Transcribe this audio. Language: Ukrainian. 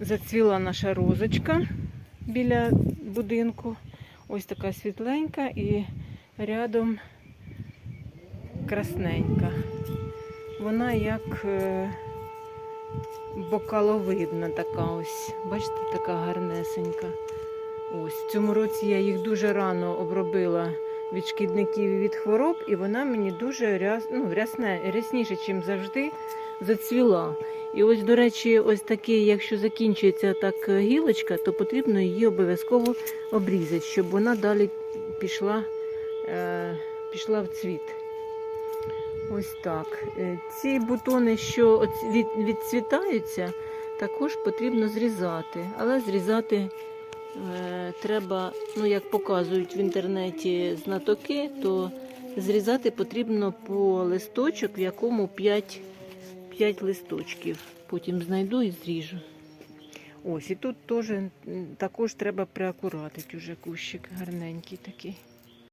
Зацвіла наша розочка біля будинку. Ось така світленька і рядом красненька. Вона як е, бокаловидна така ось. Бачите, така гарнесенька. Ось в цьому році я їх дуже рано обробила від шкідників і від хвороб, і вона мені дуже ряс, ну, рясне, рясніше, ніж завжди, зацвіла. І ось, до речі, ось такий, якщо закінчується так е, гілочка, то потрібно її обов'язково обрізати, щоб вона далі пішла, е, пішла в цвіт. Ось так. Е, Ці бутони, що від, відцвітаються, також потрібно зрізати. Але зрізати треба, ну як показують в інтернеті знатоки, то зрізати потрібно по листочок, в якому 5, 5 листочків. Потім знайду і зріжу. Ось, і тут теж також треба приакуратити уже кущик гарненький такий.